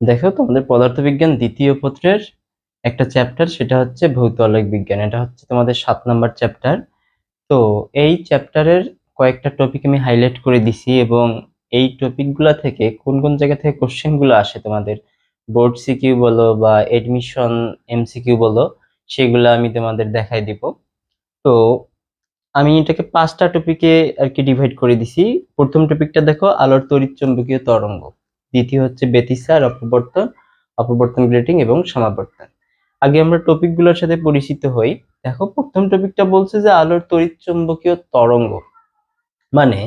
দেখো তোমাদের পদার্থবিজ্ঞান দ্বিতীয় পত্রের একটা চ্যাপ্টার সেটা হচ্ছে ভৌত আলোক বিজ্ঞান। এটা হচ্ছে তোমাদের সাত নাম্বার চ্যাপ্টার তো এই চ্যাপ্টারের কয়েকটা টপিক আমি হাইলাইট করে দিছি এবং এই টপিকগুলো থেকে কোন কোন জায়গা থেকে কোশ্চেনগুলো আসে তোমাদের? বোর্ড সিকিউ বলো বা এডমিশন এমসিকিউ বলো, সেগুলো আমি তোমাদের দেখাই দিব। তো আমি এটাকে পাঁচটা টপিকে আর কি ডিভাইড করে দিছি। প্রথম টপিকটা দেখো, আলোর তড়িৎচুম্বকীয় তরঙ্গ। দ্বিতীয় হচ্ছে ব্যতিসার অপবর্তন অপবর্তন গ্রেটিং এবং সমাবর্তন। আগে আমরা টপিকগুলোর সাথে পরিচিত হই। দেখো, প্রথম টপিকটা বলছে যে আলোর তড়িৎচুম্বকীয় তরঙ্গ। মানে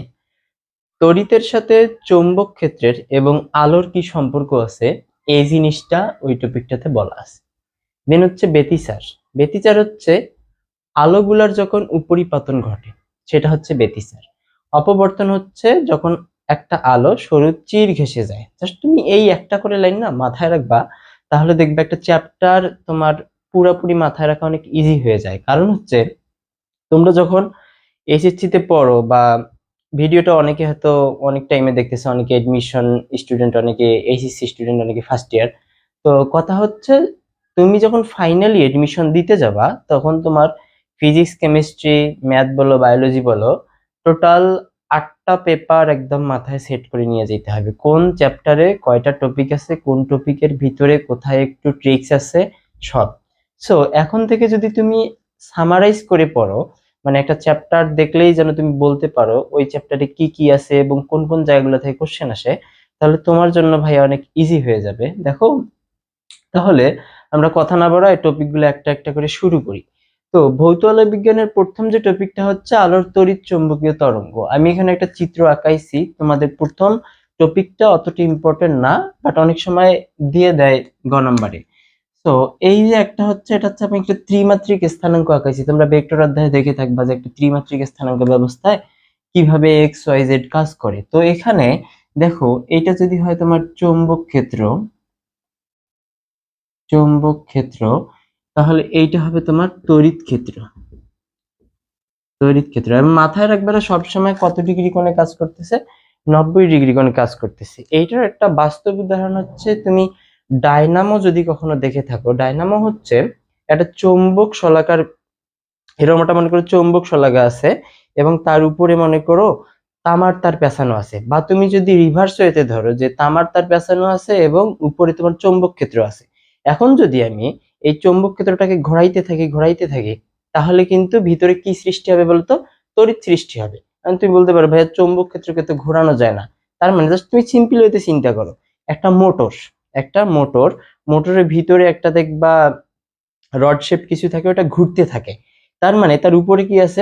তড়িতের সাথে চৌম্বক ক্ষেত্রের এবং আলোর কি সম্পর্ক আছে? এই জিনিসটা ওই টপিকটাতে বলা আছে। দেন হচ্ছে ব্যতিচার ব্যতিচার হচ্ছে আলোগুলার যখন উপরিপাতন ঘটে, সেটা হচ্ছে ব্যতিচার অপবর্তন হচ্ছে যখন একটা আলো সরু চির ঘেসে যায়। জাস্ট তুমি এই একটা করে লাইন না মাথায় রাখবা, তাহলে দেখবে একটা চ্যাপ্টার তোমার পুরোপুরি মাথায় রাখা অনেক ইজি হয়ে যায়। কারণ হচ্ছে, তোমরা যখন এসএসসি তে পড়ো বা ভিডিওটা অনেকে হয়তো অনেক টাইমে দেখতেছে, অনেকে এডমিশন স্টুডেন্ট অনেকে এইচএসসি স্টুডেন্ট অনেকে ফার্স্ট ইয়ার তো কথা হচ্ছে, তুমি যখন ফাইনালি এডমিশন দিতে যাবা, তখন তোমার ফিজিক্স কেমিস্ট্রি ম্যাথ বলো বায়োলজি বলো টোটাল আটটা পেপার একদম মাথায় সেট করে নিয়ে যেতে হবে। কোন চ্যাপ্টারে কয়টা টপিক আছে, কোন টপিকের ভিতরে কোথায় একটু ট্রিক্স আছে, সব। সো এখন থেকে যদি তুমি সামারাইজ করে পড়ো মানে একটা চ্যাপ্টার দেখলেই যেন তুমি বলতে পারো, ওই চ্যাপ্টারে কি কি আছে এবং কোন কোন জায়গাগুলো থেকে কোশ্চেন আসে, তাহলে তোমার জন্য ভাই অনেক ইজি হয়ে যাবে। দেখো, তাহলে আমরা কথা না বাড়াই টপিকগুলো একটা একটা করে শুরু করি। তো ভৌত আলো বিজ্ঞানের প্রথম যে টপিকটা হচ্ছে আলোর তড়িৎ চৌম্বকীয় তরঙ্গ। আমি এখানে একটা চিত্র আঁকাইছি, তোমাদের প্রথম টপিকটা অতটা ইম্পর্টেন্ট না বাট অনেক সময় দিয়ে দেয় গ নম্বরে। তো এই যে একটা হচ্ছে, এটা হচ্ছে আমি একটা ত্রিমাত্রিক স্থানাঙ্ক আঁকাইছি। তোমরা ভেক্টর অধ্যায়ে দেখে থাকবা যে একটা ত্রিমাত্রিক স্থানাঙ্ক ব্যবস্থায় কীভাবে এক্স ওয়াই জেড কাজ করে। তো এখানে দেখো এটা যদি হয় তোমার চৌম্বক ক্ষেত্র চৌম্বক ক্ষেত্র তাহলে এইটা হবে তোমার তড়িৎ ক্ষেত্র। তড়িৎ ক্ষেত্র। মাথায় রাখবে সবসময় কত ডিগ্রি কোণে কাজ করতেছে? নব্বই ডিগ্রি কোণে কাজ করতেছে। এইটার একটা বাস্তব উদাহরণ হচ্ছে, তুমি ডায়নামো যদি কখনো দেখে থাকো, ডায়নামো হচ্ছে একটা চৌম্বক শলাকার, এরকম একটা মনে করো চৌম্বক শলাকা আছে, এবং তার উপরে মনে করো তামার তার পেঁচানো আছে। বা তুমি যদি রিভার্স ওয়েতে ধরো যে তামার তার পেঁচানো আছে এবং উপরে তোমার চৌম্বক ক্ষেত্র আছে। এখন যদি আমি এই চৌম্বক ক্ষেত্রটাকে ঘোরাইতে থাকি ঘোরাইতে থাকি, তাহলে কিন্তু ভিতরে কি সৃষ্টি হবে বলতো? তড়িৎ সৃষ্টি হবে। কারণ তুমি বলতে পারো, ভাইয়া, চৌম্বক ক্ষেত্রকে তো ঘোরানো যায় না। তার মানে জাস্ট তুমি সিম্পল হইতে চিন্তা করো। একটা মোটর একটা মোটর, মোটরের ভিতরে একটা দেখবা রড শেপ কিছু থাকে, ওটা ঘুরতে থাকে। তার মানে তার উপরে কি আছে?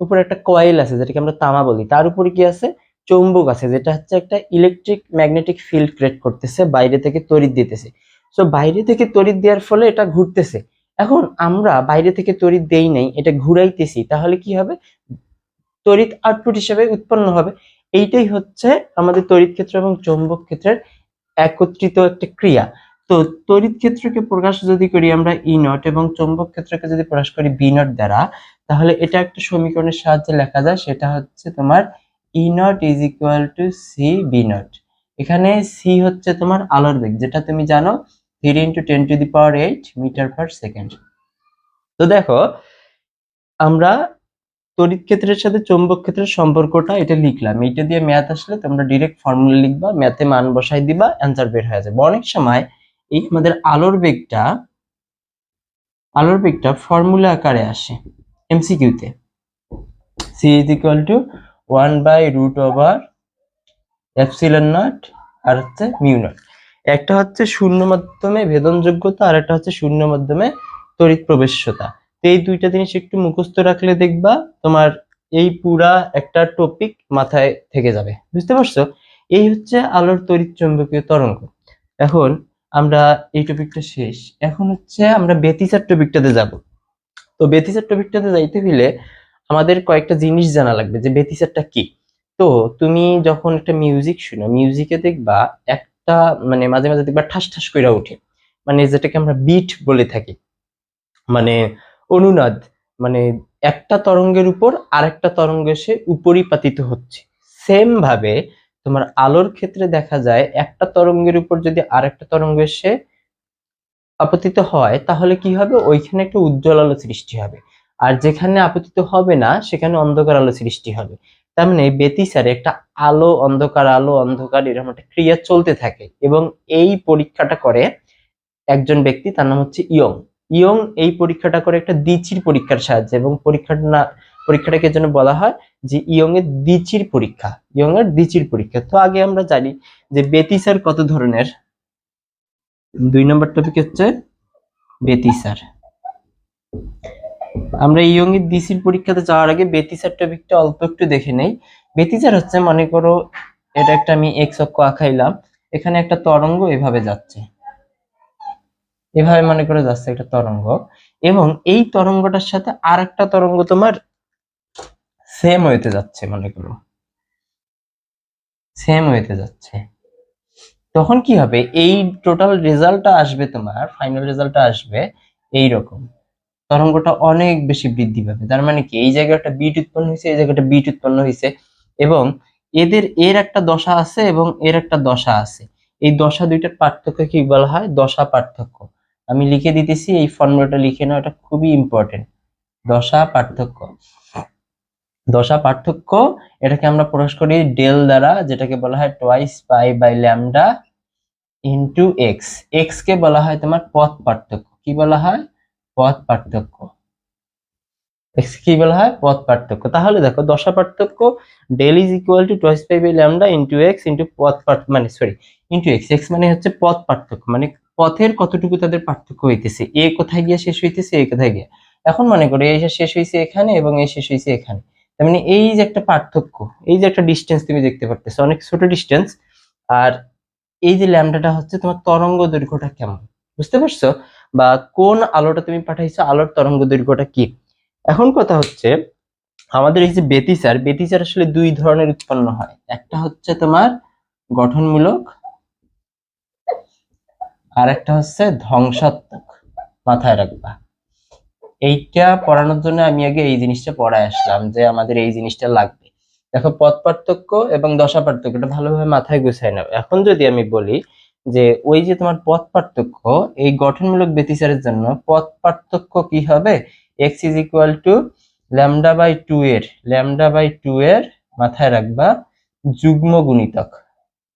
উপরে একটা কয়েল আছে, যেটাকে আমরা তামা বলি। তার উপরে কি আছে? চৌম্বক আছে, যেটা হচ্ছে একটা ইলেকট্রিক ম্যাগনেটিক ফিল্ড ক্রিয়েট করতেছে, বাইরে থেকে তড়িৎ দিতেছে। সো বাইরে থেকে তড়িৎ দেওয়ার ফলে এটা ঘুরতেছে। এখন আমরা বাইরে থেকে তড়িৎ দেই নাই, এটা ঘুরাইতেছি, তাহলে কি হবে? তড়িৎ আউটপুট হিসেবে উৎপন্ন হবে। এইটাই হচ্ছে আমাদের তড়িৎ ক্ষেত্র এবং চৌম্বক ক্ষেত্রের একত্রিত একটা ক্রিয়া। তো তড়িৎ ক্ষেত্রকে প্রকাশ যদি করি আমরা ই নট এবং চৌম্বক ক্ষেত্রকে যদি প্রকাশ করি বি নট দ্বারা, তাহলে এটা একটা সমীকরণের সাহায্যে লেখা যায়, সেটা হচ্ছে তোমার E naught is equal to C B naught এখানে সি হচ্ছে তোমার আলোর বেগ, যেটা তুমি জানো three into ten to the power eight metre per second তো দেখো, আমরা তড়িৎ ক্ষেত্রের সাথে চৌম্বক ক্ষেত্রের সম্পর্কটা এটা লিখলাম। এটা দিয়ে ম্যাথ আসলে তোমরা ডিরেক্ট ফর্মুলা লিখবা ম্যাথে মান বসাই দিবা অ্যান্সার বের হয়ে যাবে। অনেক সময় এই আমাদের আলোর বেগটা আলোর বেগটা ফর্মুলা আকারে আসে এমসিকিউতে C is equal to one by root over epsilon naught আর হচ্ছে মিউ নট একটা হচ্ছে শূন্য মাধ্যমে ভেদনযোগ্যতা আর একটা হচ্ছে শূন্য মাধ্যমে তড়িৎ প্রবেশ্যতা। তো এই দুইটা জিনিস একটু মুখস্থ রাখলে দেখবা তোমার এই পুরা একটা টপিক মাথায় থেকে যাবে। বুঝতে পারছ? এই হচ্ছে আলোর তড়িৎ চুম্বকীয় তরঙ্গ। এখন আমরা এই টপিকটা শেষ। এখন হচ্ছে আমরা বেতিচার টপিকটাতে যাব। তো বেতিচার টপিকটাতে যাইতে হইলে আমাদের কয়েকটা জিনিস জানা লাগবে যে বেতিচারটা কি। তো তুমি যখন একটা মিউজিক শুনো মিউজিকে দেখবা একটা মানে মাঝে মাঝে দেখবা ঠাস ঠাস কইরা ওঠে মানে যেটাকে আমরা বিট বলে থাকি। মানে অনুনাদ মানে একটা তরঙ্গের উপর আরেকটা তরঙ্গ এসে উপরিপাতিত হচ্ছে। সেম ভাবে তোমার আলোর ক্ষেত্রে দেখা যায়, একটা তরঙ্গের উপর যদি আরেকটা তরঙ্গ এসে আপতিত হয়, তাহলে কি হবে? ওইখানে একটা উজ্জ্বল আলো সৃষ্টি হবে। আর যেখানে আপতিত হবে না, সেখানে অন্ধকার আলো সৃষ্টি হবে। তার মানে বেতিসারে একটা আলো, অন্ধকার আলো, অন্ধকার এরকম একটা ক্রিয়া চলতে থাকে এবং এই পরীক্ষাটা করে একজন ব্যক্তি, তার নাম হচ্ছে ইয়ং। ইয়ং এই পরীক্ষাটা করে একটা দিচির পরীক্ষার সাহায্যে এবং পরীক্ষাটা না পরীক্ষাটাকে জন্য বলা হয়? যে ইয়ং এর দিচির পরীক্ষা ইয়ং এর দিচির পরীক্ষা। তো আগে আমরা জানি যে বেতিসার কত ধরনের? দুই নম্বর টপিক হচ্ছে বেতিসার আমরা ইয়ং এর দিচির পরীক্ষাতে যাওয়ার আগে বেতিসার টপিকটা অল্প একটু দেখে নেই। বেতিসার হচ্ছে, মনে করো, এটা একটা আমি এক্স অক্ষ আঁকাইলাম। এখানে একটা তরঙ্গ এভাবে যাচ্ছে। এভাবে মনে করে যাচ্ছে একটা তরঙ্গ। এবং এই তরঙ্গটার সাথে আর একটা তরঙ্গ তোমার সেম হইতে যাচ্ছে, মনে করো। সেম হইতে যাচ্ছে। তখন কি হবে? এই টোটাল রেজাল্টটা আসবে তোমার ফাইনাল রেজাল্টটা আসবে এই রকম তরঙ্গটা অনেক বেশি বৃদ্ধি পাবে। তার মানে কি? এই জায়গাটা বিট উৎপন্ন হয়েছে, এই জায়গাটা বিট উৎপন্ন হয়েছে এবং এদের, এর একটা দশা আছে এবং এর একটা দশা আছে। এই দশা দুইটার পার্থক্য কি বলা হয়? দশা পার্থক্য। আমি লিখে দিতেছি, এই ফর্মুলাটা লিখে নাও এটা খুবই ইম্পর্টেন্ট দশা পার্থক্য। দশা পার্থক্য, এটাকে আমরা প্রকাশ করি ডেল দ্বারা, যেটাকে বলা হয় twice pi by lambda into X X কে বলা হয় তোমার পথ পার্থক্য। কি বলা হয়? পথ পার্থক্য। কি বলা হয়? পথ পার্থক্য। তাহলে দেখো, দশা পার্থক্য del is equal to twice pi by lambda into X into পথ মানে সরি ইনটু এক্স এক্স মানে হচ্ছে পথ পার্থক্য মানে পথের কতটুকু তাদের পার্থক্য হইতেছে? এ কোথায় গিয়ে শেষ হইতেছে? এ কোথায় গিয়ে? এখন মনে করো এই শেষ হয়েছে এখানে এবং এই শেষ হয়েছে এখানে। তার মানে এই যে একটা পার্থক্য, এই যে একটা ডিস্টেন্স তুমি দেখতে পারতেছো, অনেক ছোট ডিস্টেন্স আর এই যে ল্যামডাটা হচ্ছে তোমার তরঙ্গ দৈর্ঘ্যটা কেমন? বুঝতে পারছ? বা কোন আলোটা তুমি পাঠাইছো, আলোর তরঙ্গ দৈর্ঘ্যটা কি? এখন কথা হচ্ছে, আমাদের এই যে বেতিসার বেতিসার আসলে দুই ধরনের উৎপন্ন হয়। একটা হচ্ছে তোমার গঠনমূলক, আর একটা হচ্ছে ধ্বংসাত্মক, মাথায় রাখবা। এইটা পড়ানোর জন্য আমি আগে এই জিনিসটা পড়ায় আসলাম, যে আমাদের এই জিনিসটা লাগবে। দেখো, পথ পার্থক্য এবং দশা পার্থক্য, এটা ভালোভাবে মাথায় গুছাই নাও। এখন যদি আমি বলি যে ওই যে তোমার পথ পার্থক্য, এই গঠনমূলক ব্যতিচারের জন্য পথ পার্থক্য কি হবে? X is equal to lambda by two এর ল্যামডা বাই টু এর মাথায় রাখবা যুগ্ম গুণিতক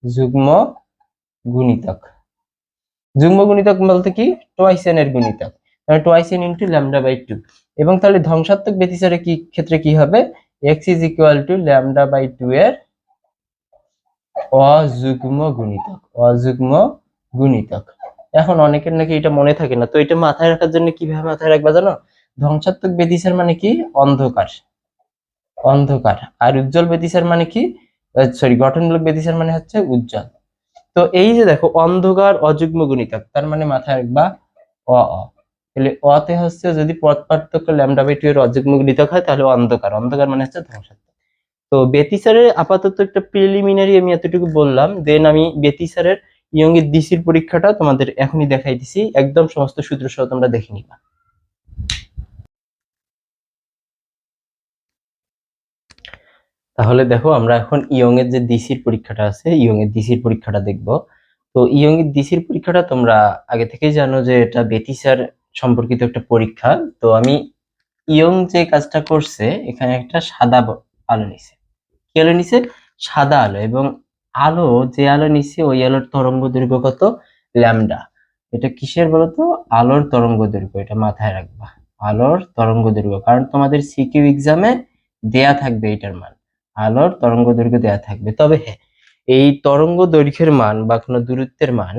যুগ্ম গুণিতক। যুগ্ম গুণিতক বলতে কি? টোয়াইস এন এর গুণিতক। তাহলে twice N into lambda by two এবং তাহলে ধ্বংসাত্মক ব্যতিচারে কি, ক্ষেত্রে কি হবে? X is equal to lambda by two এর অযুগ্ম গুণিতক অযুগ্ম গুণিতক এখন অনেকের নাকি এটা মনে থাকে না, তো এটা মাথায় রাখার জন্য কীভাবে মাথায় রাখবা জানো? ধ্বংসাত্মক ব্যতিচার মানে কি? অন্ধকার। অন্ধকার। আর উজ্জ্বল ব্যতিচার মানে কি? সরি গঠনমূলক ব্যতিচার মানে হচ্ছে উজ্জ্বল। তো এই যে দেখো, অন্ধকার অযুগ্ম গুণিতক তার মানে মাথায় রাখবা অ তাহলে অতে হচ্ছে যদি পথ পার্থক্য ল্যামডা বাই টু এর অযুগ্ম গুণিতক হয়, তাহলে অন্ধকার। অন্ধকার মানে হচ্ছে ধ্বংসাত্মক। তো বেতিসারের আপাতত একটা প্রিলিমিনারি আমি এতটুকু বললাম দেন আমি বেতিসারের ইয়ংয়ের ডিসির পরীক্ষাটা তোমাদের এখনই দেখাই দিছি, একদম সমস্ত সূত্র সহ তোমরা দেখে নিবা। তাহলে দেখো, আমরা এখন ইয়ং এর যে ডিসির পরীক্ষাটা আছে ইয়ং এর ডিসির পরীক্ষাটা দেখব। তো ইয়ং এর ডিসির পরীক্ষাটা তোমরা আগে থেকেই জানো যে এটা বেতিসার সম্পর্কিত একটা পরীক্ষা। তো আমি ইয়ং যে কাজটা করছে, এখানে একটা সাদা আলো নিছে। কি আলো নিছে? সাদা আলো এবং আলো যে আলো নিছে, ওই আলোর তরঙ্গ দৈর্ঘ্য কত? ল্যামডা। এটা কিসের বলতো? আলোর তরঙ্গ দৈর্ঘ্য, এটা মাথায় রাখবা। আলোর তরঙ্গ দৈর্ঘ্য, কারণ তোমাদের সিকিউ এক্সামে দেয়া থাকবে এটার মান। আলোর তরঙ্গ দৈর্ঘ্য দেয়া থাকবে। তবে হ্যাঁ এই তরঙ্গ দৈর্ঘ্যের মান বা কোনো দূরত্বের মান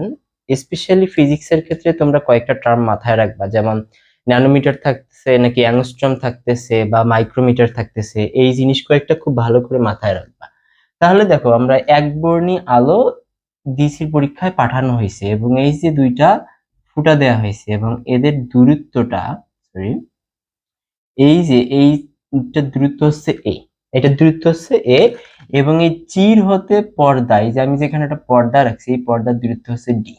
স্পেশালি ফিজিক্সের ক্ষেত্রে তোমরা কয়েকটা টার্ম মাথায় রাখবা। যেমন ন্যানোমিটার থাকতেছে, নাকি অ্যাংস্ট্রম থাকতেছে বা মাইক্রোমিটার থাকতেছে, এই জিনিস কয়েকটা খুব ভালো করে মাথায় রাখবা। তাহলে দেখো, আমরা এক বর্ণী আলো ডিসির পরীক্ষায় পাঠানো হয়েছে এবং এই যে দুইটা ফুটা দেয়া হয়েছে এবং এদের দূরত্বটা সরি এই যে এইটা দূরত্ব হচ্ছে এ এটা দূরত্ব হচ্ছে এ এবং এই চির হতে পর্দায়, যে আমি যেখানে একটা পর্দা রাখছি, এই পর্দার দূরত্ব হচ্ছে ডি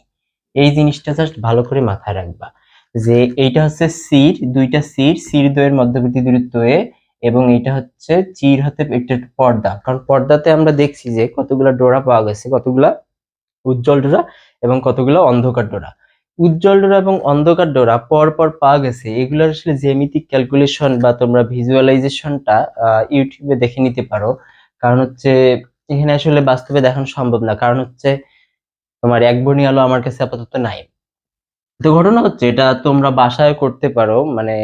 এই জিনিসটা জাস্ট ভালো করে মাথায় রাখবা। যে এইটা হচ্ছে সির, দুইটা সির সির দ্বয়ের মধ্যবর্তী দূরত্ব এ, এবং এটা হচ্ছে চির হাতে এটা পর্দা। কারণ পর্দাতে আমরা দেখছি যে কতগুলা ডোরা পাওয়া গেছে, কতগুলা উজ্জ্বল ডোরা এবং কতগুলো অন্ধকার ডোরা। উজ্জ্বল ডোরা এবং অন্ধকার ডোরা পর পর পাওয়া গেছে, এগুলোর আসলে জ্যামিতিক ক্যালকুলেশন বা তোমরা ভিজুয়ালাইজেশনটা ইউটিউবে দেখে নিতে পারো। কারণ হচ্ছে এখানে আসলে বাস্তবে দেখানো সম্ভব না। কারণ হচ্ছে তোমার এক বর্ণী আলো আমার কাছে আপাতত নাই। তো ঘটনা হচ্ছে, এটা তোমরা বাসায় করতে পারো মানে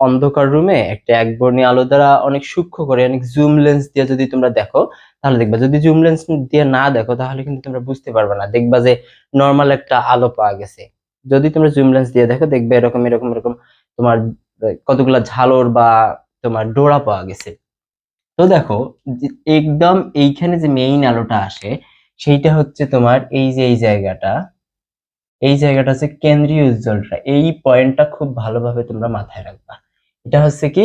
অন্ধকার রুমে একটা এক বর্ণী আলো দ্বারা অনেক সূক্ষ্ম করে, অনেক জুম লেন্স দিয়ে যদি তোমরা দেখো, তাহলে দেখবা। যদি জুম লেন্স দিয়ে না দেখো, তাহলে কিন্তু তোমরা বুঝতে পারবে না। দেখবা যে নর্মাল একটা আলো পাওয়া গেছে। যদি তোমরা জুম লেন্স দিয়ে দেখো, দেখবে এরকম এরকম এরকম তোমার কতগুলা ঝালর বা তোমার ডোরা পাওয়া গেছে। তো দেখো একদম এইখানে যে মেইন আলোটা আসে, সেইটা হচ্ছে তোমার এই যে, এই জায়গাটা। এই জায়গাটা হচ্ছে কেন্দ্রীয় উজ্জ্বলটা এই পয়েন্টটা খুব ভালোভাবে তোমরা মাথায় রাখবা। এটা হচ্ছে কি?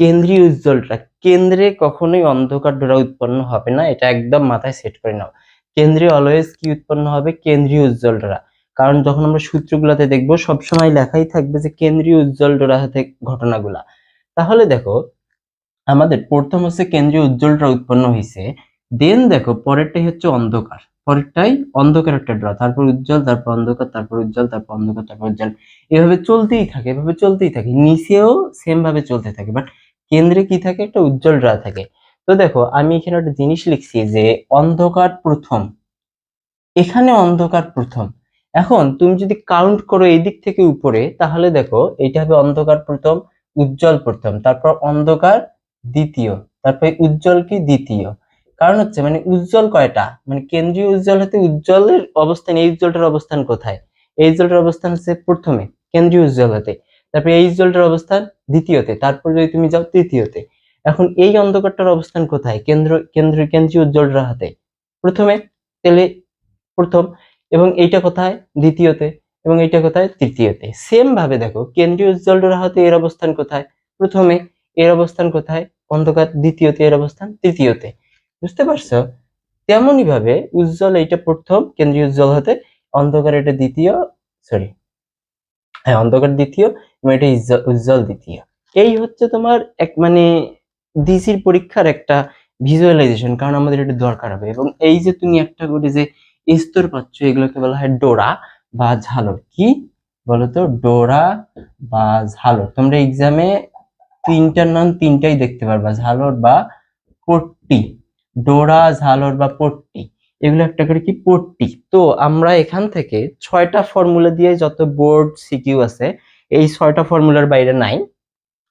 কেন্দ্রীয় উজ্জ্বলটা কেন্দ্রে কখনোই অন্ধকার ডোরা উৎপন্ন হবে না, এটা একদম মাথায় সেট করে নাও। কেন্দ্রীয় অলওয়েজ কি উৎপন্ন হবে? কেন্দ্রীয় উজ্জ্বল ডোরা কারণ যখন আমরা সূত্রগুলোতে দেখব, সবসময় লেখাই থাকবে যে কেন্দ্রীয় উজ্জ্বল ডোরা হতে ঘটনাগুলা। তাহলে দেখো, আমাদের প্রথম হচ্ছে কেন্দ্রীয় উজ্জ্বলটা উৎপন্ন হয়েছে দেন দেখো পরেরটাই হচ্ছে অন্ধকার। পরেরটাই অন্ধকার একটা ড্র তারপর উজ্জ্বল, তারপর অন্ধকার, তারপর উজ্জ্বল, তারপর অন্ধকার, তারপর উজ্জ্বল। এভাবে চলতেই থাকে, এভাবে চলতেই থাকে, নিচেও সেম ভাবে চলতে থাকে বাট কেন্দ্রে কি থাকে? একটা উজ্জ্বল ড্র থাকে। তো দেখো, আমি এখানে একটা জিনিস লিখছি যে অন্ধকার প্রথম। এখানে অন্ধকার প্রথম। এখন তুমি যদি কাউন্ট করো এই দিক থেকে উপরে, তাহলে দেখো, এটা হবে অন্ধকার প্রথম, উজ্জ্বল প্রথম, তারপর অন্ধকার দ্বিতীয়, তারপর উজ্জ্বল কি দ্বিতীয়? কারণ হচ্ছে মানে উজ্জ্বল কয়টা? মানে কেন্দ্রীয় উজ্জ্বল হতে উজ্জ্বলের অবস্থান, এই উজ্জ্বলটার অবস্থান কোথায়? এই উজ্জ্বলটার অবস্থান হচ্ছে প্রথমে কেন্দ্রীয় উজ্জ্বল হতে। তারপরে এই উজ্জ্বলটার অবস্থান দ্বিতীয়তে, তারপর যদি তুমি যাও তৃতীয়তে। এখন এই অন্ধকারটার অবস্থান কোথায়? কেন্দ্র কেন্দ্র কেন্দ্রীয় উজ্জ্বলটার হাতে। প্রথমে তাহলে প্রথম, এবং এইটা কোথায়? দ্বিতীয়তে, এবং এইটা কোথায়? তৃতীয়তে। সেম ভাবে দেখো, কেন্দ্রীয় উজ্জ্বলটার হাতে এর অবস্থান কোথায়? প্রথমে এর অবস্থান কোথায়? অন্ধকার, দ্বিতীয়তে এর অবস্থান, তৃতীয়তে। বুঝতে পারছ? তেমনই ভাবে উজ্জ্বল এইটা প্রথম, কেন্দ্রীয় উজ্জ্বল হতে অন্ধকার এটা দ্বিতীয় সরি হ্যাঁ অন্ধকার দ্বিতীয় এবং এটা উজ্জ্বল দ্বিতীয়। এই হচ্ছে তোমার এক মানে ডিসির পরীক্ষার একটা ভিজুয়ালাইজেশন কারণ আমাদের এটা দরকার হবে। এবং এই যে তুমি একটা করে যে স্তর পাচ্ছ, এগুলোকে বলা হয় ডোরা বা ঝালর। কি? বলতো? ডোরা বা ঝালর। তোমরা এক্সামে তিনটার নাম তিনটাই দেখতে পারবা, ঝালর বা পট্টি ডোরা, ঝালর বা পট্টি, এগুলো একটা করে কি পট্টি। তো আমরা এখান থেকে ছয়টা ফর্মুলা দিয়ে যত বোর্ড সিকিউ আছে, এই ছয়টা ফর্মুলার বাইরে নাই।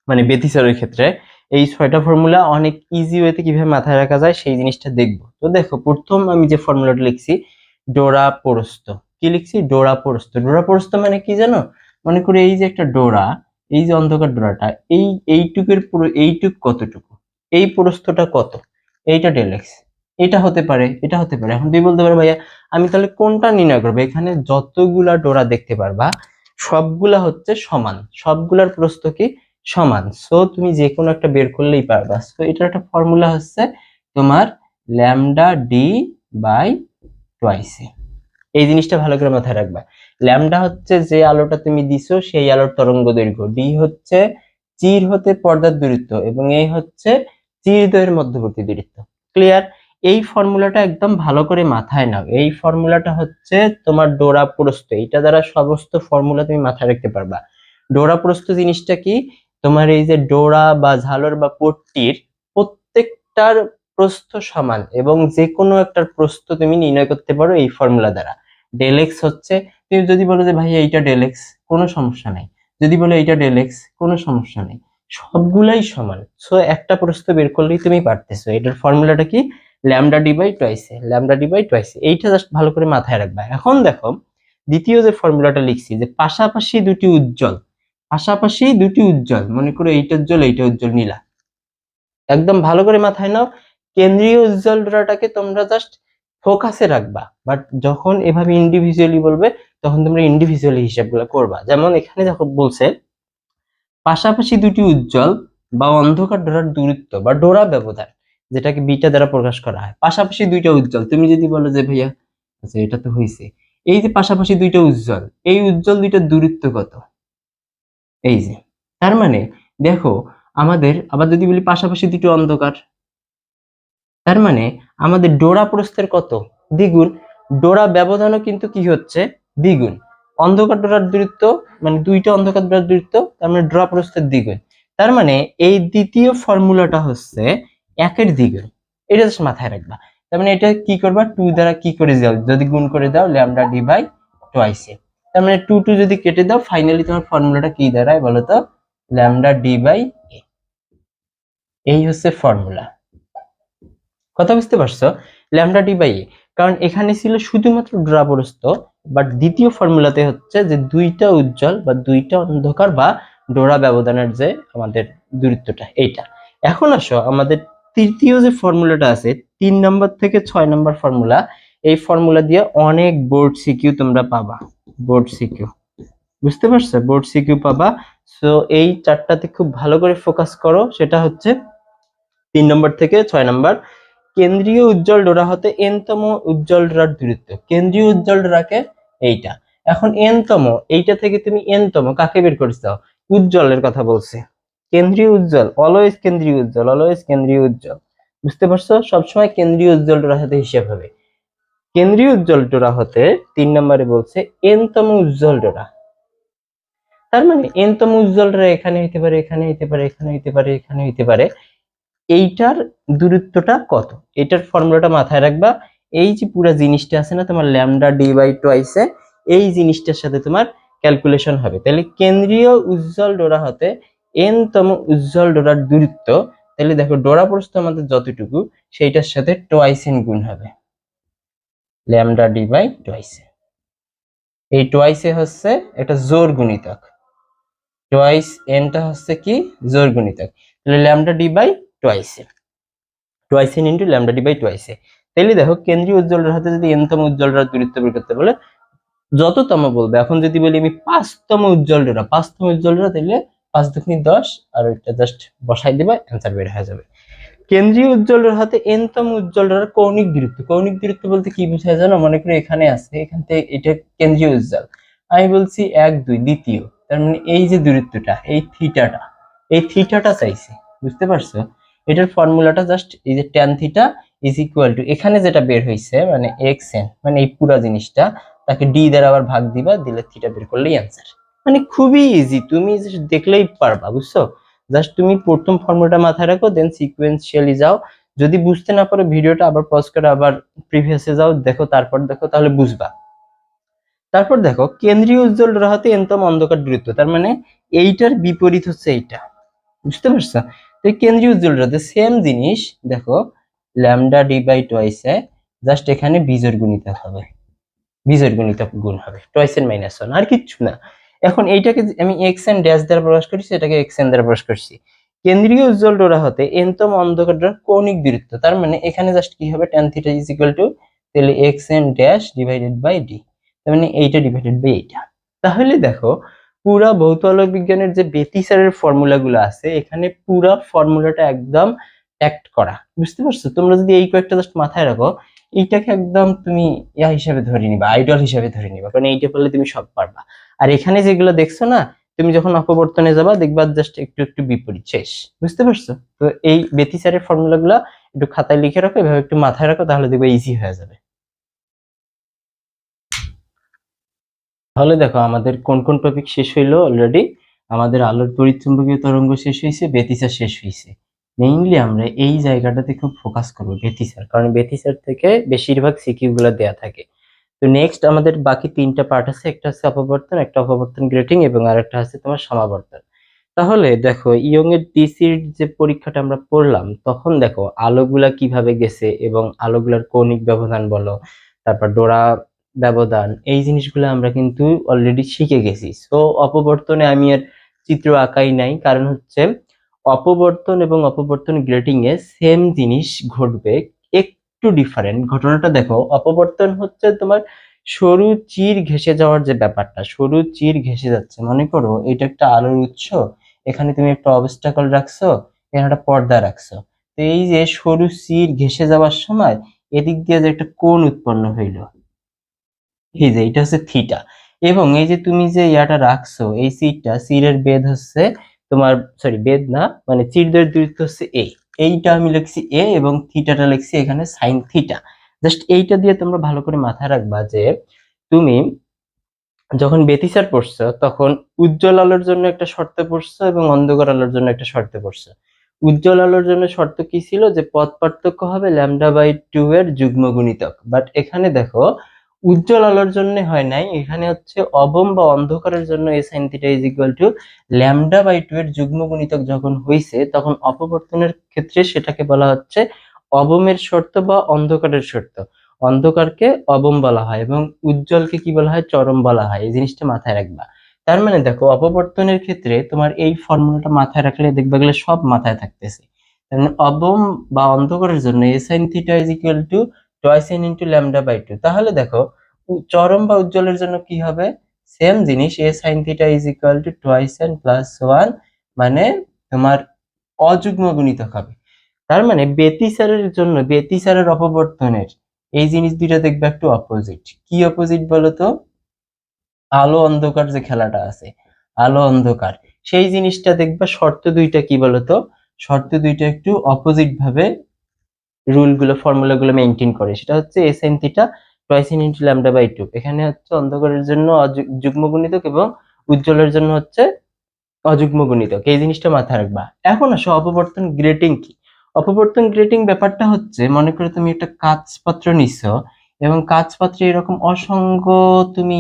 মানে বেতিসারের ক্ষেত্রে এই ছয়টা ফর্মুলা অনেক ইজি ওয়েতে কীভাবে মাথায় রাখা যায় সেই জিনিসটা দেখব। তো দেখো, প্রথম আমি যে ফর্মুলাটা লিখছি, ডোরা পরস্ত। কি লিখছি? ডোরা পরস্ত। ডোরা পরস্ত মানে কি জানো? মনে করি এই যে একটা ডোরা, এই যে অন্ধকার ডোরাটা, এই, এইটুকের পুরো, এইটুক কতটুকু? এই প্রস্থটা কত? এইটা ডেলেক্স এটা হতে পারে, এটা হতে পারে। এখন তুই বলতে পারো, ভাইয়া, আমি তাহলে কোনটা নির্ণয় করব? এখানে যতগুলা ডোরা দেখতে পারবা, সবগুলা হচ্ছে সমান। সবগুলার প্রস্থ কি? সমান। সো তুমি যে কোনো একটা বের করলেই পারবা। সো এটার একটা ফর্মুলা হচ্ছে তোমার ল্যামডা ডি বাই টোয়াইসে এই জিনিসটা ভালো করে মাথায় রাখবা। ল্যামডা হচ্ছে যে আলোটা তুমি দিছো, সেই আলোর তরঙ্গ দৈর্ঘ্য। ডি হচ্ছে চির হতে পর্দার দূরত্ব এবং এই হচ্ছে চির দ্বয়ের মধ্যবর্তী দূরত্ব ক্লিয়ার এই ফর্মুলাটা একদম ভালো করে মাথায় নাও। এই ফর্মুলাটা হচ্ছে তোমার ডোরা প্রস্থ। এটা দ্বারা সমস্ত ফর্মুলা তুমি মাথায় রাখতে পারবা। ডোরা প্রস্থ জিনিসটা কি? তোমার এই যে ডোরা বা ঝালর বা পট্টির প্রত্যেকটার প্রস্থ সমান এবং যে কোনো একটার প্রস্থ তুমি নির্ণয় করতে পারো এই ফর্মুলা দ্বারা। ডেলেক্স হচ্ছে, তুমি যদি বলো যে ভাই এইটা ডেলেক্স কোনো সমস্যা নাই। যদি বলো এইটা ডেলেক্স কোনো সমস্যা নেই। সবগুলাই সমান। সো একটা প্রস্থ বের করলেই তুমি পারতেছো। এটার ফর্মুলাটা কি? ল্যামডা ডি বাই টোয়াইসে ল্যামডা ডি বাই টোয়াইসে এইটা জাস্ট ভালো করে মাথায় রাখবা। এখন দেখো, দ্বিতীয় যে ফর্মুলাটা লিখছি, যে পাশাপাশি দুটি উজ্জ্বল, পাশাপাশি দুটি উজ্জ্বল, মনে করো এইটা উজ্জ্বল এইটা উজ্জ্বল, নীলা। একদম ভালো করে মাথায় নাও। কেন্দ্রীয় উজ্জ্বল ডোরাটাকে তোমরা জাস্ট ফোকাসে রাখবা। বাট যখন এভাবে ইন্ডিভিজুয়ালি বলবে, তখন তোমরা ইন্ডিভিজুয়ালি হিসাবগুলো করবা। যেমন এখানে যখন বলছে পাশাপাশি দুটি উজ্জ্বল বা অন্ধকার ডোরার দূরত্ব বা ডোরা ব্যবধান, যেটাকে বিটা দ্বারা প্রকাশ করা হয়। পাশাপাশি দুইটা উজ্জ্বল। তুমি যদি বলো যে, ভাইয়া আচ্ছা এটা তো হয়েছে এই যে পাশাপাশি দুইটা উজ্জ্বল, এই উজ্জ্বল দুইটার দূরত্ব কত? এই যে। তার মানে দেখো, আমাদের, আবার যদি বলি পাশাপাশি দুটো অন্ধকার, তার মানে আমাদের ডোরা প্রস্থের কত? দ্বিগুণ। ডোরা ব্যবধানও কিন্তু কি হচ্ছে? দ্বিগুণ। অন্ধকার ডোরার দূরত্ব মানে দুইটা অন্ধকার ডোরার দূরত্ব, তার মানে ডোরা প্রস্থের দ্বিগুণ তার মানে এই দ্বিতীয় ফর্মুলাটা হচ্ছে একের দ্বিগুণ এটা জাস্ট মাথায় রাখবা। তার মানে এটা কি করবা? টু দ্বারা কি করে দাও যদি গুণ করে দাও ল্যামডা ডি বাই টোয়াইসে তার মানে টু টু যদি কেটে দাও ফাইনালি তোমার ফর্মুলাটা কি দাঁড়ায় বলো তো? ল্যামডা ডি বাই এ এই হচ্ছে ফর্মুলা। কথা বুঝতে পারছ? ল্যামডা ডি বাই এ কারণ এখানে ছিল শুধুমাত্র ডোরাপ্রস্থ বাট দ্বিতীয় ফর্মুলাতে হচ্ছে যে দুইটা উজ্জ্বল বা দুইটা অন্ধকার বা ডোরা ব্যবধানের যে আমাদের দূরত্বটা, এইটা। এখন আসো, আমাদের তৃতীয় যে ফর্মুলাটা আছে, তিন নম্বর থেকে ছয় নম্বর ফর্মুলা এই ফর্মুলা দিয়ে অনেক বোর্ড সিকিউ তোমরা পাবা। বোর্ড সিকিউ বুঝতে পারছ? বোর্ড সিকিউ পাবা। সো এই চারটাতে খুব ভালো করে ফোকাস করো, সেটা হচ্ছে তিন নম্বর থেকে ছয় নম্বর। কেন্দ্রীয় উজ্জ্বল ডোরা হতে এনতম উজ্জ্বল ডোরার দূরত্ব। কেন্দ্রীয় উজ্জ্বল ডোরাকে এইটা। এখন এনতম এইটা থেকে তুমি এনতম কাকে বের করেছ? উজ্জ্বলের কথা বলছে। কেন্দ্রীয় উজ্জ্বল অলওয়েজ কেন্দ্রীয় উজ্জ্বল অলওয়েজ কেন্দ্রীয় উজ্জ্বল। বুঝতে পারছ? সবসময় কেন্দ্রীয় উজ্জ্বল ডোরার হতে হিসাব হবে। কেন্দ্রীয় উজ্জ্বল ডোরা হতে তিন নম্বরে বলছে এনতম উজ্জ্বল ডোরা। তার মানে এনতম উজ্জ্বল ডোরা এখানে হইতে পারে, এখানে হইতে পারে, এখানে হইতে পারে, এখানে হইতে পারে। এইটার দূরত্বটা কত? এটার ফর্মুলাটা মাথায় রাখবা। এই যে পুরো জিনিসটা আছে না, তোমার ল্যামডা ডি বাই টোয়াইসে এই জিনিসটার সাথে তোমার ক্যালকুলেশন হবে। তাহলে কেন্দ্রীয় উজ্জ্বল ডোরা হতে এন তম উজ্জ্বল ডোরার দূরত্ব, তাহলে দেখো ডোরা প্রস্থ আমাদের যতটুকু, সেইটার সাথে টোয়াইসেন গুণ হবে। ল্যামডা ডি বাই টোয়াইসে এই টোয়াইসে হচ্ছে একটা জোর গুণিতক। টোয়াইস এনটা হচ্ছে কি? জোর গুণিতক। তাহলে lambda D by টোয়াইসে twice N into lambda D by টোয়াইসে তাহলে দেখো কেন্দ্রীয় উজ্জ্বলের হাতে যদি এনতম উজ্জ্বলরা দূরত্ব বের করতে বলে, যততম বলবে, এখন যদি বলি আমি পাঁচতম উজ্জ্বল ডোরা পাঁচতম উজ্জ্বল ডোরা তাহলে পাঁচ দুগুনি দশ, আর ওইটা জাস্ট বসাই দিবা অ্যান্সার বের হয়ে যাবে। কেন্দ্রীয় উজ্জ্বলের হাতে এনতম উজ্জ্বল ডোরার কৌণিক দূরত্ব কৌণিক দূরত্ব বলতে কি বোঝায় জানো? মনে করি এখানে আছে, এখান থেকে এটা কেন্দ্রীয় উজ্জ্বল। আমি বলছি এক, দুই, দ্বিতীয়, তার মানে এই যে দূরত্বটা, এই থিটাটা এই থিটাটা চাইছে, বুঝতে পারছ? এটার ফর্মুলাটা জাস্ট এই যে tan theta is equal to এখানে যেটা বের হয়েছে মানে এক্স এন মানে এই পুরা জিনিসটা, তাকে ডি দ্বারা আবার ভাগ দিবা, দিলে থিটা বের করলেই অ্যান্সার মানে খুবই ইজি তুমি দেখলেই পারবা, বুঝছ? জাস্ট তুমি প্রথম ফর্মুলাটা মাথায় রাখো দেন সিকুয়েন্সিয়ালি যাও। যদি বুঝতে না পারো ভিডিওটা, আবার পজ করে আবার প্রিভিয়াসে যাও, দেখো, তারপর দেখো, তাহলে বুঝবা। তারপর দেখো, কেন্দ্রীয় উজ্জ্বল রাহাতে এনতম অন্ধকার দূরত্ব, তার মানে এইটার বিপরীত হচ্ছে এইটা। বুঝতে পারছ? এই কেন্দ্রীয় উজ্জ্বল রাতে সেম জিনিস, দেখো ল্যামডা ডি বাই টোয়াইসে জাস্ট এখানে বীজের গুণিতক হবে। বীজের গুণিতক গুণ হবে টোয়াইস এন মাইনাস ওয়ান আর কিচ্ছু না। এখন এইটাকে আমি এক্স এন ড্যাশ দ্বারা প্রকাশ করছি এটাকে এক্স এন দ্বারা প্রকাশ করছি। কেন্দ্রীয় উজ্জ্বল ডোরা হতে এনতম অন্ধকার কৌণিক দূরত্ব, তার মানে এখানে জাস্ট কি হবে tan theta is equal to তাহলে X N dash divided by D তার মানে এইটা ডিভাইডেড বাই এইটা। তাহলে দেখো পুরা ভৌত আলোক বিজ্ঞানের যে বেতিসারের ফর্মুলাগুলো আছে, এখানে পুরা ফর্মুলাটা একদম অ্যাক্ট করা। বুঝতে পারছ? তোমরা যদি এই কয়েকটা জাস্ট মাথায় রাখো, এইটাকে একদম তুমি ইয়া হিসাবে ধরে নিবা আইডল হিসাবে ধরে নিবা, কারণ এইটা পারলে তুমি সব পারবা। আর এখানে যেগুলো দেখছ না, তুমি যখন অপবর্তনে যাবা, দেখবা জাস্ট একটু একটু বিপরীত, শেষ। বুঝতে পারছ? তো এই বেতিসারের ফর্মুলাগুলো একটু খাতায় লিখে রাখো, এভাবে একটু মাথায় রাখো, তাহলে দেখবা ইজি হয়ে যাবে। তাহলে দেখো আমাদের কোন কোন টপিক শেষ হইল অলরেডি আমাদের আলোর তড়িৎচুম্বকীয় তরঙ্গ শেষ হয়েছে বেতিসার শেষ হয়েছে মেইনলি আমরা এই জায়গাটাতে খুব ফোকাস করব বেতিসার কারণ বেতিসার থেকে বেশিরভাগ সিকিউ গুলো দেয়া থাকে। তো নেক্সট আমাদের বাকি তিনটা পার্ট আছে, একটা হচ্ছে অপবর্তন, একটা অপবর্তন গ্রেটিং এবং আরেকটা আছে তোমার সমাবর্তন। তাহলে দেখো ইয়ং এর ডিসির যে পরীক্ষাটা আমরা পড়লাম, তখন দেখো আলোগুলা কীভাবে গেছে এবং আলোগুলার কৌণিক ব্যবধান বলো, তারপর ডোরা ব্যবধান, এই জিনিসগুলো আমরা কিন্তু অলরেডি শিখে গেছি। সো অপবর্তনে আমি আর চিত্র আঁকাই নাই, কারণ হচ্ছে অপবর্তন এবং অপবর্তন গ্রেটিং এ সেম জিনিস ঘটবে, একটু ডিফারেন্ট ঘটনাটা দেখো, অপবর্তন হচ্ছে তোমার সরু চির ঘেসে যাওয়ার যে ব্যাপারটা, সরু চির ঘেসে যাচ্ছে। মনে করো, এটা একটা আলোর উৎস, এখানে তুমি একটা অবস্টাকল রাখছো, এখানে একটা পর্দা রাখছো। তো এই যে সরু চির ঘেসে যাওয়ার সময়, এদিক দিয়ে যে একটা কোণ উৎপন্ন হইল যে এটা হচ্ছে থিটা এবং এই যে তুমি যে ইয়াটা রাখছো, এই সিটটা সিরের বেদ হচ্ছে তোমার সরি বেদ না মানে চিরদের দূরত্ব হচ্ছে এ এইটা আমি লিখছি এ এবং থিটাটা লিখছি এখানে সাইন থিটা জাস্ট এইটা দিয়ে তোমরা ভালো করে মাথায় রাখবা যে তুমি যখন বেতিসার পড়ছো, তখন উজ্জ্বল আলোর জন্য একটা শর্ত পড়ছো এবং অন্ধকার আলোর জন্য একটা শর্ত পড়ছো। উজ্জ্বল আলোর জন্য শর্ত কি ছিল? যে পথ পার্থক্য হবে ল্যামডা বাই টু এর যুগ্ম গুণিতক। বাট এখানে দেখো উজ্জ্বল আলোর জন্য হয় নাই। এখানে হচ্ছে অবম বা অন্ধকারের জন্য A sine theta is equal to lambda by two এর যুগ্ম গুণিতক যখন হয়েছে তখন অপবর্তনের ক্ষেত্রে সেটাকে বলা হচ্ছে অবমের শর্ত বা অন্ধকারের শর্ত। অন্ধকারকে অবম বলা হয় এবং উজ্জ্বলকে কি বলা হয়? চরম বলা হয়। এই জিনিসটা মাথায় রাখবা। তার মানে দেখো, অপবর্তনের ক্ষেত্রে তোমার এই ফর্মুলাটা মাথায় রাখলে দেখবে গেলে সব মাথায় থাকতেছে। মানে অবম বা অন্ধকারের জন্য A sine theta is equal to twice N into lambda by two তাহলে দেখো চরম বা উজ্জ্বলের জন্য কি হবে? সেম জিনিস A sine theta is equal to twice N plus one মানে তোমার অযুগ্ম গুণিতক হবে। তার মানে বেতিসারের জন্য বেতিসারের অপবর্তনের, এই জিনিস দুইটা দেখবে একটু অপোজিট কি অপোজিট বলো তো আলো অন্ধকার যে খেলাটা আছে, আলো অন্ধকার। সেই জিনিসটা দেখবা শর্ত দুইটা কি বলতো? শর্ত দুইটা একটু অপোজিট ভাবে রুলগুলো, ফর্মুলা গুলো মেনটেন করে। সেটা হচ্ছে S N theta twice N into lambda by two. এখানে হচ্ছে অন্ধকারের জন্য যুগ্ম গুণিতক এবং উজ্জ্বলের জন্য হচ্ছে অযুগ্ম গুণিতক এই জিনিসটা মাথায় রাখবা। এখন আসো, অপবর্তন গ্রেটিং কি? অপবর্তন গ্রেটিং ব্যাপারটা হচ্ছে, মনে করো তুমি একটা কাগজপত্র নিচ্ছ এবং কাগজপত্রে এরকম অসংখ্য তুমি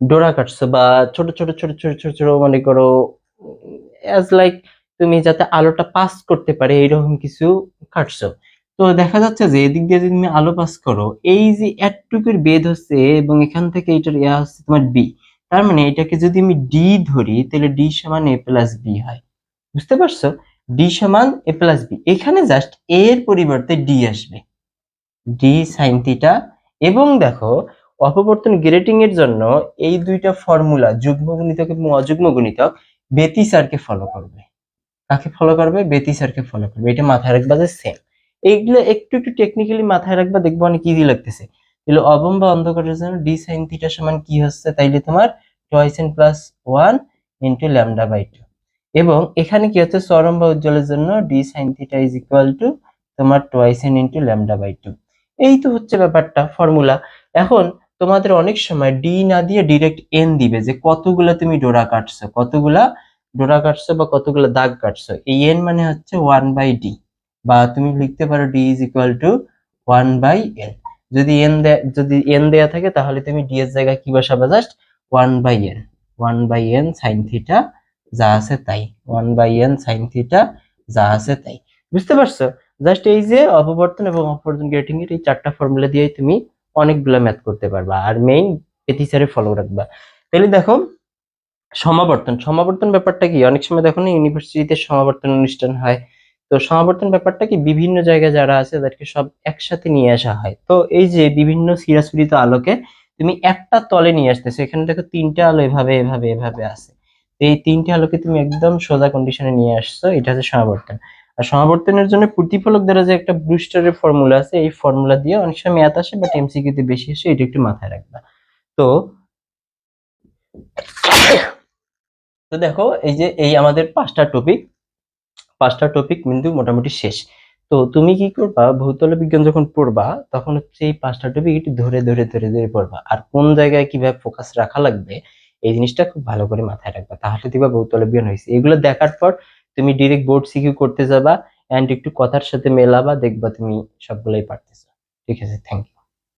ডোরা কাটছো বা ছোট ছোট ছোট ছোট ছোট ছোট মনে করো অ্যাজ লাইক তুমি যাতে আলোটা পাস করতে পারে, এইরকম কিছু কাটছো। তো দেখা যাচ্ছে যে এদিক দিয়ে যদি তুমি আলো পাস করো, এই যে একটুকুর বেদ হচ্ছে এবং এখান থেকে এটার ইয়া হচ্ছে তোমার বি তার মানে এটাকে যদি আমি ডি ধরি, তাহলে ডি সমান এ প্লাস বি হয়। বুঝতে পারছ? ডি সমান এ প্লাস বি এখানে জাস্ট এ এর পরিবর্তে ডি আসবে। ডি সাইন থিটা এবং দেখো, অপবর্তন গ্রেটিং এর জন্য এই দুইটা ফর্মুলা যুগ্ম গুণিতক এবং অযুগ্ম গুণিতক বেতি স্যারকে ফলো করবে। কাকে ফলো করবে? বেতি স্যারকে ফলো করবে। এটা মাথায় রাখবা যে সেম এইগুলো একটু একটু টেকনিক্যালি মাথায় রাখবা, দেখব অনেক ইজি লাগতেছে। তাহলে অবম বা অন্ধকারের জন্য ডি সাইন থিটা সমান কি হচ্ছে? তাইলে তোমার twice n plus one into lambda by two এবং এখানে কি হচ্ছে? চরম বা উজ্জ্বলের জন্য d sine theta is equal to তোমার twice n into lambda by two এই তো হচ্ছে ব্যাপারটা ফর্মুলা এখন তোমাদের অনেক সময় ডি না দিয়ে ডিরেক্ট এন দিবে যে কতগুলা তুমি ডোরা কাটছো, কতগুলা ডোরা কাটছো বা কতগুলো দাগ কাটছো। এই এন মানে হচ্ছে ওয়ান বাই ডি বা তুমি লিখতে পারো d is equal to one by n যদি এন যদি এন দেয়া থাকে তাহলে তুমি ডি এর জায়গায় কি বসাবে just one by n one by n sine theta যা আছে তাই। One by n sine theta যা আছে তাই। বুঝতে পারছ? জাস্ট এই যে অপবর্তন এবং অপবর্তন গ্রেটিং এর এই চারটা ফর্মুলা দিয়ে তুমি অনেকগুলো ম্যাথ করতে পারবা। আর মেইন এথিসারে ফলো রাখবা। তাহলে দেখো সমাবর্তন সমাবর্তন ব্যাপারটা কি? অনেক সময় দেখো না ইউনিভার্সিটিতে সমাবর্তন অনুষ্ঠান হয়। তো সমাবর্তন ব্যাপারটা কি? বিভিন্ন জায়গায় যারা আছে, তাদেরকে সব একসাথে নিয়ে আসা হয়। তো এই যে বিভিন্ন সিরাসুরিত আলোকে তুমি একটা তলে নিয়ে আসতেছো এখানে দেখো তিনটা আলো এভাবে এভাবে এভাবে আছে তো এই তিনটে আলোকে তুমি একদম সোজা কন্ডিশনে নিয়ে আসছো, এটা হচ্ছে সমাবর্তন। আর সমাবর্তনের জন্য প্রতিফলক দ্বারা যে একটা ব্রুস্টারের ফর্মুলা আছে, এই ফর্মুলা দিয়ে অনেক সময় ম্যাথ আসে বাট এমসিকিউ তে বেশি আসে, এটা একটু মাথায় রাখবা। তো তো দেখো, এই যে, এই আমাদের পাঁচটা টপিক পাঁচটা টপিক কিন্তু মোটামুটি শেষ। তো তুমি কি করবা ভৌতল বিজ্ঞান যখন পড়বা, তখন হচ্ছে এই পাঁচটা টপিক একটু ধরে ধরে ধরে ধরে পড়বা। আর কোন জায়গায় কীভাবে ফোকাস রাখা লাগবে, এই জিনিসটা খুব ভালো করে মাথায় রাখবা। তাহলে দেখবা ভৌতল বিজ্ঞান হয়েছে। এগুলো দেখার পর তুমি ডিরেক্ট বোর্ড সিকিউ করতে যাবা এন্ড একটু কথার সাথে মেলাবা, দেখবা তুমি সবগুলোই পারতেছো। ঠিক আছে থ্যাংক ইউ